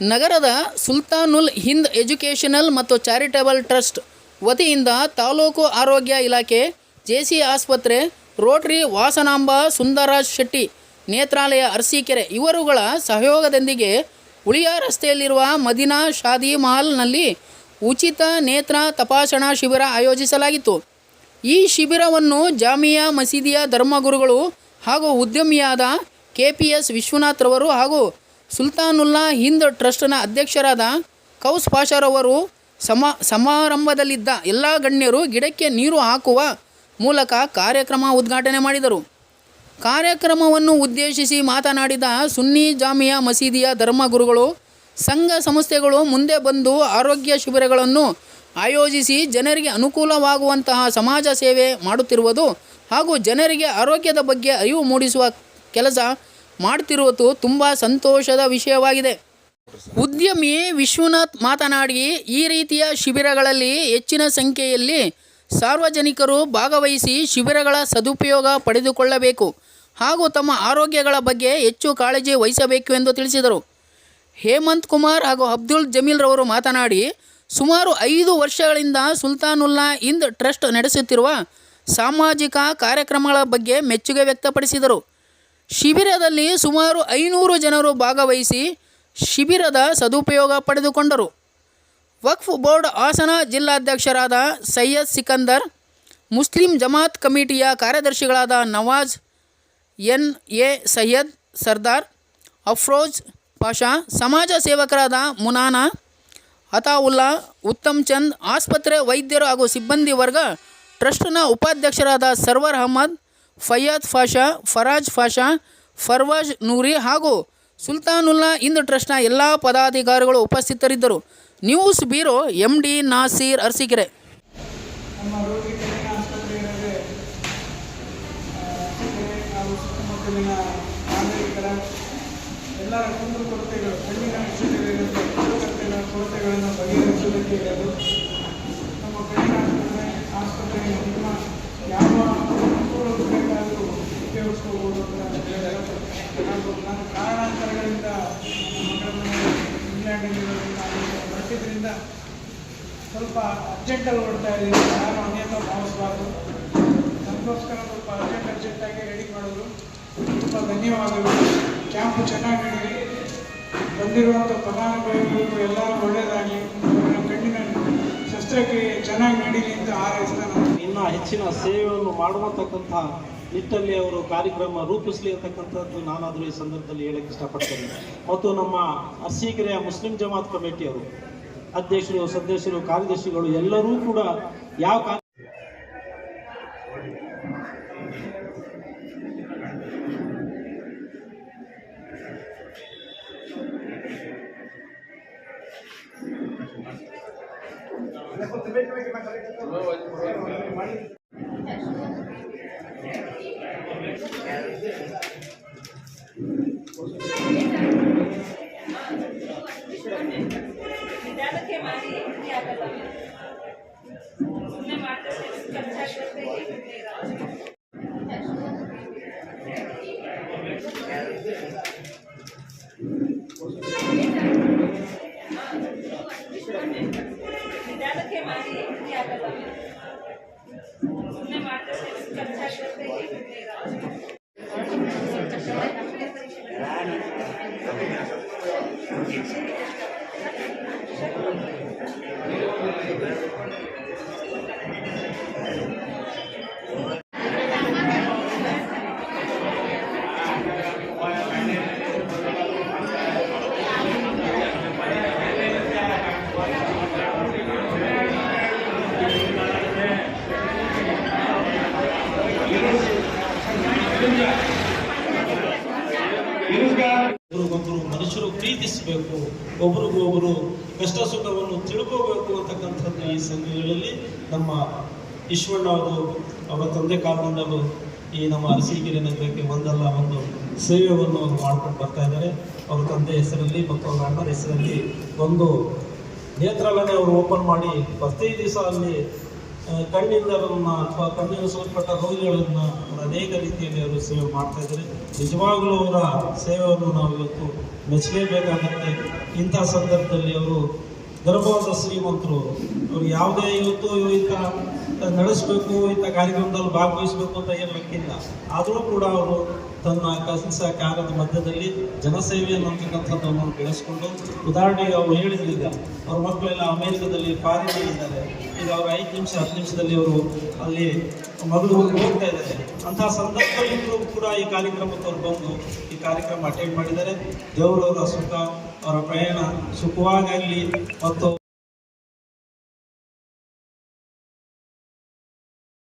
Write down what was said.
ನಗರದ ಸುಲ್ತಾನುಲ್ ಹಿಂದ್ ಎಜುಕೇಷನಲ್ ಮತ್ತು charitable trust ವತಿಯಿಂದ ತಾಲೂಕು ಆರೋಗ್ಯ ಇಲಾಖೆ, ಜೆಸಿ ಆಸ್ಪತ್ರೆ, ರೋಟರಿ ವಾಸನಾಂಬ ಸುಂದರಾಜ್ ಶೆಟ್ಟಿ ನೇತ್ರಾಲಯ ಅರಸೀಕೆರೆ ಇವರುಗಳ ಸಹಯೋಗದೊಂದಿಗೆ ಉಳಿಯ ರಸ್ತೆಯಲ್ಲಿರುವ ಮದಿನಾ ಶಾದಿ ಮಹಲ್ನಲ್ಲಿ ಉಚಿತ ನೇತ್ರ ತಪಾಸಣಾ ಶಿಬಿರ ಆಯೋಜಿಸಲಾಗಿತ್ತು. ಈ ಶಿಬಿರವನ್ನು ಜಾಮಿಯಾ ಮಸೀದಿಯ ಧರ್ಮಗುರುಗಳು ಹಾಗೂ ಉದ್ಯಮಿಯಾದ ಕೆ ಪಿ ಎಸ್ ವಿಶ್ವನಾಥ್ರವರು ಹಾಗೂ ಸುಲ್ತಾನುಲ್ಲಾ ಹಿಂದ್ ಟ್ರಸ್ಟ್ನ ಅಧ್ಯಕ್ಷರಾದ ಕೌಸ್ ಪಾಷರವರು ಸಮ, ಸಮಾರಂಭದಲ್ಲಿದ್ದ ಎಲ್ಲ ಗಣ್ಯರು ಗಿಡಕ್ಕೆ ನೀರು ಹಾಕುವ ಮೂಲಕ ಕಾರ್ಯಕ್ರಮ ಉದ್ಘಾಟನೆ ಮಾಡಿದರು. ಕಾರ್ಯಕ್ರಮವನ್ನು ಉದ್ದೇಶಿಸಿ ಮಾತನಾಡಿದ ಸುನ್ನಿ ಜಾಮಿಯಾ ಮಸೀದಿಯ ಧರ್ಮಗುರುಗಳು ಸಂಘ ಸಂಸ್ಥೆಗಳು ಮುಂದೆ ಬಂದು ಆರೋಗ್ಯ ಶಿಬಿರಗಳನ್ನು ಆಯೋಜಿಸಿ ಜನರಿಗೆ ಅನುಕೂಲವಾಗುವಂತಹ ಸಮಾಜ ಸೇವೆ ಮಾಡುತ್ತಿರುವುದು ಹಾಗೂ ಜನರಿಗೆ ಆರೋಗ್ಯದ ಬಗ್ಗೆ ಅರಿವು ಮೂಡಿಸುವ ಕೆಲಸ ಮಾಡುತ್ತಿರುವುದು ತುಂಬ ಸಂತೋಷದ ವಿಷಯವಾಗಿದೆ. ಉದ್ಯಮಿ ವಿಶ್ವನಾಥ್ ಮಾತನಾಡಿ, ಈ ರೀತಿಯ ಶಿಬಿರಗಳಲ್ಲಿ ಹೆಚ್ಚಿನ ಸಂಖ್ಯೆಯಲ್ಲಿ ಸಾರ್ವಜನಿಕರು ಭಾಗವಹಿಸಿ ಶಿಬಿರಗಳ ಸದುಪಯೋಗ ಪಡೆದುಕೊಳ್ಳಬೇಕು ಹಾಗೂ ತಮ್ಮ ಆರೋಗ್ಯಗಳ ಬಗ್ಗೆ ಹೆಚ್ಚು ಕಾಳಜಿ ವಹಿಸಬೇಕು ಎಂದು ತಿಳಿಸಿದರು. ಹೇಮಂತ್ ಕುಮಾರ್ ಹಾಗೂ ಅಬ್ದುಲ್ ಜಮೀಲ್ ರವರು ಮಾತನಾಡಿ, ಸುಮಾರು ಐದು ವರ್ಷಗಳಿಂದ ಸುಲ್ತಾನುಲ್ಲಾ ಹಿಂದ್ ಟ್ರಸ್ಟ್ ನಡೆಸುತ್ತಿರುವ ಸಾಮಾಜಿಕ ಕಾರ್ಯಕ್ರಮಗಳ ಬಗ್ಗೆ ಮೆಚ್ಚುಗೆ ವ್ಯಕ್ತಪಡಿಸಿದರು. ಶಿಬಿರದಲ್ಲಿ ಸುಮಾರು ಐನೂರು ಜನರು ಭಾಗವಹಿಸಿ ಶಿಬಿರದ ಸದುಪಯೋಗ ಪಡೆದುಕೊಂಡರು. ವಕ್ಫ್ ಬೋರ್ಡ್ ಹಾಸನ ಜಿಲ್ಲಾಧ್ಯಕ್ಷರಾದ ಸೈಯದ್ ಸಿಕಂದರ್, ಮುಸ್ಲಿಂ ಜಮಾತ್ ಕಮಿಟಿಯ ಕಾರ್ಯದರ್ಶಿಗಳಾದ ನವಾಜ್ ಎನ್ ಎ ಸೈಯದ್ ಸರ್ದಾರ್ ಅಫ್ರೋಜ್ ಪಾಷಾ, ಸಮಾಜ ಸೇವಕರಾದ ಮುನಾನಾ, ಅತಾವುಲ್ಲಾ, ಉತ್ತಮ್ ಚಂದ್, ಆಸ್ಪತ್ರೆ ವೈದ್ಯರು ಹಾಗೂ ಸಿಬ್ಬಂದಿ ವರ್ಗ, ಟ್ರಸ್ಟ್ನ ಉಪಾಧ್ಯಕ್ಷರಾದ ಸರ್ವರ್ ಅಹಮದ್ ಫಯ್ಯದ್ ಫಾಷಾ, ಫರಾಜ್ ಫಾಷಾ, ಫರ್ವಾಜ್ ನೂರಿ ಹಾಗೂ ಸುಲ್ತಾನುಲ್ಲಾ ಹಿಂದ್ ಟ್ರಸ್ಟ್ನ ಎಲ್ಲ ಪದಾಧಿಕಾರಿಗಳು ಉಪಸ್ಥಿತರಿದ್ದರು. News bureau M D Naseer Arsikere. ನಮ್ಮ ಬೇಕಾದರೂ ಉಪಯೋಗಿಸ್ಕೋಬೋದು ಅಂತ ನಾನು ಕಾರಣಾಂತರಗಳಿಂದ ಇಂಗ್ಲೆಂಡಲ್ಲಿರೋದ್ರಿಂದ ಸ್ವಲ್ಪ ಅರ್ಜೆಂಟಲ್ಲಿ ಓಡ್ತಾ ಇದ್ದೀವಿ ಯಾರು ಅನ್ಯತ ಭಾವಿಸಬಾರ್ದು ನಮಗೋಸ್ಕರ ಸ್ವಲ್ಪ ಅರ್ಜೆಂಟ್ ಅರ್ಜೆಂಟಾಗಿ ರೆಡಿ ಮಾಡಿದ್ರು ತುಂಬ ಧನ್ಯವಾದಗಳು ಕ್ಯಾಂಪು ಚೆನ್ನಾಗಿ ಬಂದಿರುವಂಥ ಫಲಾನುಭವಿಗಳಿಗೂ ಎಲ್ಲರೂ ಹೆಚ್ಚಿನ ಸೇವೆಯನ್ನು ಮಾಡುವಂತಕ್ಕಂಥ ನಿಟ್ಟಲ್ಲಿ ಅವರು ಕಾರ್ಯಕ್ರಮ ರೂಪಿಸಲಿ ಅಂತಕ್ಕಂಥದ್ದು ನಾನಾದರೂ ಈ ಸಂದರ್ಭದಲ್ಲಿ ಹೇಳಕ್ಕೆ ಇಷ್ಟಪಡ್ತೇನೆ. ಮತ್ತು ನಮ್ಮ ಅರಸೀಕೆರೆಯ ಮುಸ್ಲಿಂ ಜಮಾತ್ ಕಮಿಟಿಯವರು, ಅಧ್ಯಕ್ಷರು, ಸದಸ್ಯರು, ಕಾರ್ಯದರ್ಶಿಗಳು ಎಲ್ಲರೂ ಕೂಡ ಯಾವ ಕಾರ್ಯ Yeah. ಪ್ರೀತಿಸಬೇಕು ಒಬ್ರಿಗೊಬ್ಬರು ಕಷ್ಟ ಸುಖವನ್ನು ತಿಳ್ಕೋಬೇಕು ಅಂತಕ್ಕಂಥದ್ದು ಈ ಸಂಘಗಳಲ್ಲಿ ನಮ್ಮ ಈಶ್ವರಣ್ಣ ಅವರು, ಅವರ ತಂದೆ ಕಾಲದಿಂದಲೂ ಈ ನಮ್ಮ ಅರಸೀಕೆರೆ ನಗರಕ್ಕೆ ಒಂದಲ್ಲ ಒಂದು ಸೇವೆಯನ್ನು ಅವರು ಮಾಡ್ಕೊಂಡು ಬರ್ತಾ ಇದ್ದಾರೆ. ಅವರ ತಂದೆ ಹೆಸರಲ್ಲಿ ಮತ್ತು ಅವರ ಅಣ್ಣನ ಹೆಸರಲ್ಲಿ ಒಂದು ನೇತ್ರಾಲಯನೇ ಅವರು ಓಪನ್ ಮಾಡಿ, ಪ್ರತಿ ದಿವಸ ಅಲ್ಲಿ ಕಣ್ಣಿಂದ ಅಥವಾ ಕಣ್ಣಿನ ಸೋಲ್ಪಟ್ಟ ರೋಗಿಗಳನ್ನ ಅನೇಕ ರೀತಿಯಲ್ಲಿ ಅವರು ಸೇವೆ ಮಾಡ್ತಾ ಇದ್ದಾರೆ. ನಿಜವಾಗ್ಲೂ ಅವರ ಸೇವೆಯನ್ನು ನಾವು ಇವತ್ತು ಮೆಚ್ಚಲೇಬೇಕಾಗುತ್ತೆ ಇಂಥ ಸಂದರ್ಭದಲ್ಲಿ ಅವರು ಗರ್ಭವಾದ ಶ್ರೀಮಂತರು. ಅವರು ಯಾವುದೇ ಇವತ್ತು ಇಂಥ ನಡೆಸಬೇಕು, ಇಂಥ ಕಾರ್ಯಕ್ರಮದಲ್ಲಿ ಭಾಗವಹಿಸಬೇಕು ಅಂತ ಏನು ಲೆಕ್ಕಿಲ್ಲ. ಆದರೂ ಕೂಡ ಅವರು ತನ್ನ ಕಸ ಕಾರ್ಯದ ಮಧ್ಯದಲ್ಲಿ ಜನಸೇವೆಯನ್ನು ಅಂತಕ್ಕಂಥದ್ದನ್ನು ಬೆಳೆಸ್ಕೊಂಡು ಉದಾಹರಣೆಗೆ ಅವರು ಹೇಳಿದ್ರೀಗ ಅವ್ರ ಮಕ್ಕಳೆಲ್ಲ ಅಮೇರಿಕದಲ್ಲಿ ಇದ್ದಾರೆ. ಈಗ ಅವರು ಐದು ನಿಮಿಷ, ಹತ್ತು ನಿಮಿಷದಲ್ಲಿ ಅವರು ಅಲ್ಲಿ ಮಗಳು ಹೋಗ್ತಾ ಇದ್ದಾರೆ. ಅಂತಹ ಸಂದರ್ಭದಲ್ಲಿ ಕೂಡ ಈ ಕಾರ್ಯಕ್ರಮಕ್ಕೆ ಅವ್ರು ಬಂದು ಈ ಕಾರ್ಯಕ್ರಮ ಅಟೆಂಡ್ ಮಾಡಿದ್ದಾರೆ. ದೇವರವರ ಸುಖ, ಅವರ ಪ್ರಯಾಣ ಸುಖವಾಗಲಿ ಮತ್ತು